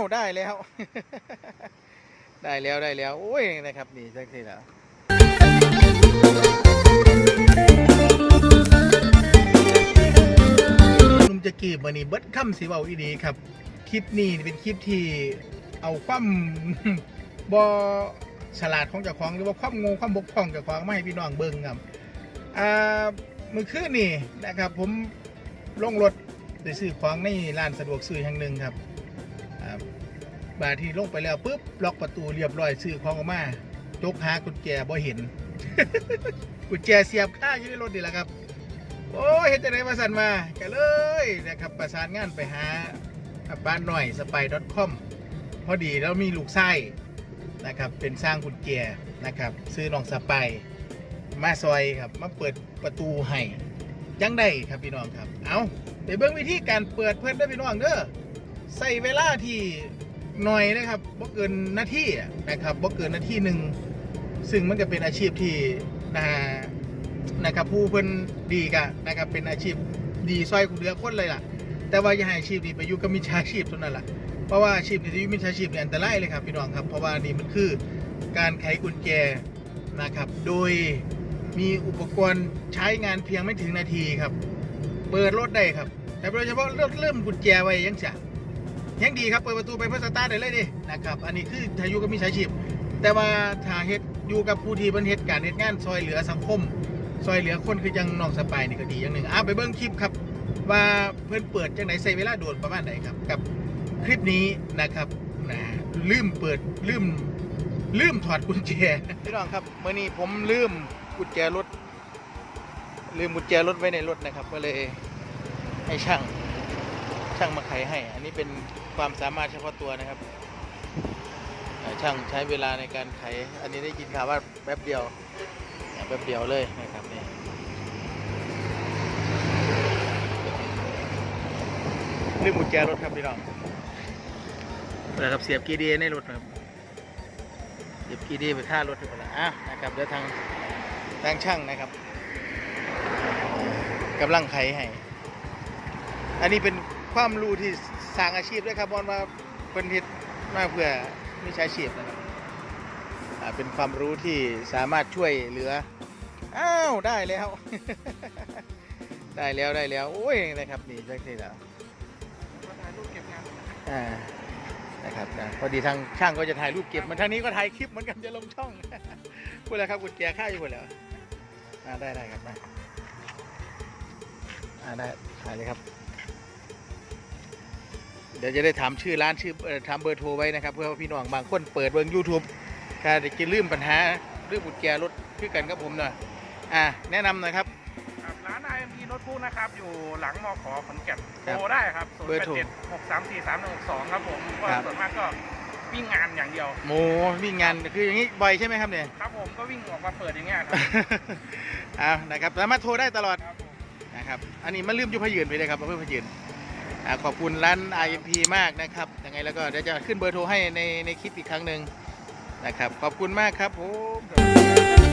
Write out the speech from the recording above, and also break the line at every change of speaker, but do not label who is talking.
าได้แล้ว ได้แล้วได้แล้วโอ้ยนะครับนี่จังสิแล้วลุงจะกีบมานี่เบิดค่ำสีเบาอีดีครับ คลิปนี้เป็นคลิปที่เอาความบอฉลาดของเจ้าของหรือว่าความงูความบกพร่องเจ้าของมาให้พี่น้องเบิ่งครับอ่ามือคืนนี่นะครับ ผมลงรถไปซื้อของในร้านสะดวกซื้อแห่งหนึ่งครับ บาที่ลงไปแล้วปุ๊บล็อกประตูเรียบร้อยซื้อของออกมาจกหากุญแจบ่เห็น กุญแจเสียบค่าอยู่ในรถนี่แหละครับ โอ้เห็นจะไหนมาสั่นมาก็เลยนะครับประสานงานไปหาบ้านหน่อยสไปดอทคอมพอดีแล้วมีลูกไส้นะครับเป็นสร้างกุญแจนะครับซื้อน้องสไปมาซอยครับมาเปิดประตูให้ยังได้ครับพี่น้องครับ เอาไปเบิ่งวิธีการเปิดเพื่อนได้พี่น้องเด้อ ใส่เวลาที่หน่อยนะครับบ่เกินนาทีนะครับบ่เกินนาทีหนึ่งซึ่งมันก็เป็นอาชีพที่น่านะครับผู้เพิ่นดีกะนะครับเป็นอาชีพดีซอยเหลือคนเลยล่ะ แต่ว่าอย่าให้อาชีพนี้ไปอยู่กับมิจฉาชีพเท่านั้นล่ะเพราะว่าอาชีพนี้ที่อยู่มิจฉาชีพเนี่ยอันตรายเลยครับพี่น้องครับ เพราะว่านี่มันคือการไขกุญแจนะครับ โดยมีอุปกรณ์ใช้งานเพียงไม่ถึงนาทีครับ เปิดรถได้ครับ แต่โดยเฉพาะรถเริ่มกุญแจไว้ยังจะ ยังดีครับเปิดประตูไปเพื่อสตาร์ทได้เลยดินะครับ อันนี้คือถ้าอยู่กับมิจฉาชีพ แต่ว่าถ้าเฮ็ดอยู่กับผู้ที่บรรเฮ็ดการเฮ็ดงานซอยเหลือสังคม ซอยเหลือคนคือยังน้องสปายนี่ก็ดีอย่างหนึ่งอะไปเบิ้งคลิปครับ ว่าเพื่อนเปิดจังไหนใส่เวลาโดนประมาณไหนครับ กับคลิปนี้นะครับนะลืมเปิดลืมลืมถอดกุญแจพี่น้องครับเมื่อนี้ผมลืมกุญแจรถลืมกุญแจรถไว้ในรถนะครับก็เลยให้ช่าง ช่างมาไขให้ อันนี้เป็นความสามารถเฉพาะตัวนะครับ ช่างใช้เวลาในการไข อันนี้ได้ยินข่าวว่าแป๊บเดียว แป๊บเดียวเลยนะครับนี่ลืมกุญแจรถครับพี่น้องนะครับเสียบกีดีในรถครับเสียบกีดีไปค่ารถอยู่แล้วอะนะครับเดี๋ยวทางทางช่างนะครับกำลังไขให้ อันนี้เป็น ความรู้ที่สร้างอาชีพด้วยครับบอลว่าเป็นทิศมาเพื่อมิชาชีพนะครับเป็นความรู้ที่สามารถช่วยเหลือ อ้าว ได้แล้ว ได้แล้วได้แล้ว โอ้ยนะครับนี่จังสิแล้วอ่านะครับนะพอดีทางช่างก็จะถ่ายรูปเก็บมันทางนี้ก็ถ่ายคลิปเหมือนกันจะลงช่องพูดแล้วครับกุญแจค่าอยู่หมดแล้วอ่าได้ได้ครับมาอ่าได้ถ่ายเลยครับ เดี๋ยวจะได้ถามชื่อร้านชื่อเอ่อถามเบอร์โทรไว้นะครับ เพื่อว่าพี่น้องบางคนเปิดเบิ่ง YouTube ถ้าจะลืมปัญหาเรื่องกุญแจรถคือกันกับผมหน่อยอ่าแนะนำหน่อยครับ
ครับร้าน IMP โน้ตบุ๊กนะครับ อยู่หลังมขขอนแก่น
ครับ
โทรได้ครับ
เบอร์โทร
0 8 7 6 3 4 3 1 6 2 ครับผมก็
ครับ
ส่วนมากก็วิ่งงานอย่างเดียว
โมวิ่งงานคืออย่างนี้บ่อยใช่ไหมครับเนี่ย
ครับผมก็วิ่งออกมาเปิดอย่างเงี้ยครับ
อ่านะครับสามารถโทรได้ตลอด
ครับผม
นะครับ อันนี้มันลืมอยุพยืนไปเลยครับเพื่อพยืนอ่า ขอบคุณร้าน IMP มากนะครับยังไงแล้วก็เดี๋ยวจะขึ้นเบอร์โทรให้ในในคลิปอีกครั้งหนึ่งนะครับ ขอบคุณมากครับผม